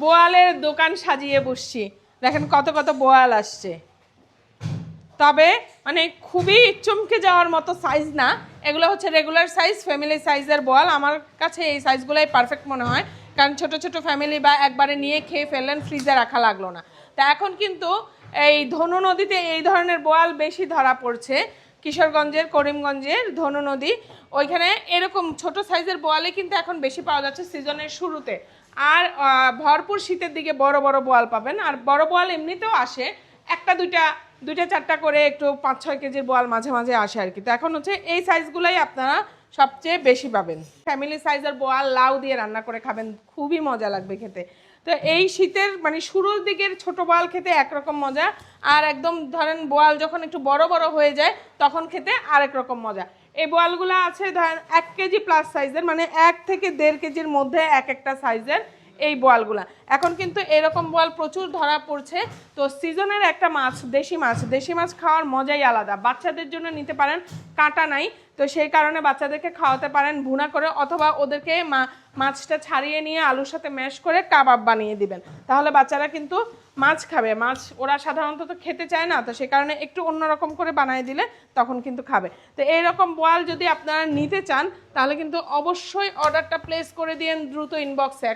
বোয়ালের দোকান সাজিয়ে বসছি। দেখেন কত কত বোয়াল আসছে। তবে মানে খুবই চমকে যাওয়ার মতো সাইজ না। এগুলো হচ্ছে রেগুলার সাইজ ফ্যামিলি সাইজের বোয়াল। আমার কাছে এই সাইজগুলোই পারফেক্ট মনে হয়। কারণ ছোট ছোট ফ্যামিলি বা একবারে নিয়ে খেয়ে ফেললেন ফ্রিজে রাখা লাগল না। তা এখন কিন্তু এই ধনু নদীতে এই ধরনের বোয়াল বেশি ধরা পড়ছে। কিশোরগঞ্জের, করিমগঞ্জের ধনু নদী। ওইখানে এরকম ছোট সাইজের বোয়ালে কিন্তু এখন বেশি পাওয়া যাচ্ছে সিজনের শুরুতে। আর ভরপুর শীতের দিকে বড় বড় বোয়াল পাবেন। আর বড় বোয়াল এমনিতেও আসে। একটা, দুইটা দুইটা, চারটা করে একটু পাঁচ, ছয় কেজির বোয়াল মাঝে মাঝে আসে আর কি। তো এখন হচ্ছে এই সাইজগুলোই আপনারা সবচেয়ে বেশি পাবেন। ফ্যামিলি সাইজের বোয়াল লাউ দিয়ে রান্না করে খাবেন, খুবই মজা লাগবে খেতে। তো এই শীতের মানে শুরুর দিকের ছোট বোয়াল খেতে একরকম মজা, আর একদম ধরেন বোয়াল যখন একটু বড় বড় হয়ে যায়, তখন খেতে আরেক রকম মজা। এই বোয়ালগুলো আছে ধরেন এক কেজি প্লাস সাইজের মানে এক থেকে দেড় কেজির মধ্যে এক একটা সাইজের এই বোয়ালগুলা এখন কিন্তু এরকম বোয়াল প্রচুর ধরা পড়ছে। তো সিজনের একটা মাছ, দেশি মাছ দেশি মাছ খাওয়ার মজাই আলাদা। বাচ্চাদের জন্য নিতে পারেন কাঁটা নাই, তো সেই কারণে বাচ্চাদেরকে খাওয়াতে পারেন ভুনা করে, অথবা ওদেরকে মাছটা ছাড়িয়ে নিয়ে আলুর সাথে ম্যাশ করে কাবাব বানিয়ে দিবেন। তাহলে বাচ্চারা কিন্তু মাছ খাবে। মাছ ওরা সাধারণত তো খেতে চায় না, তো সে কারণে একটু অন্যরকম করে বানিয়ে দিলে তখন কিন্তু খাবে। তো এইরকম বোয়াল যদি আপনারা নিতে চান, তাহলে কিন্তু অবশ্যই অর্ডারটা প্লেস করে দিন দ্রুত ইনবক্সে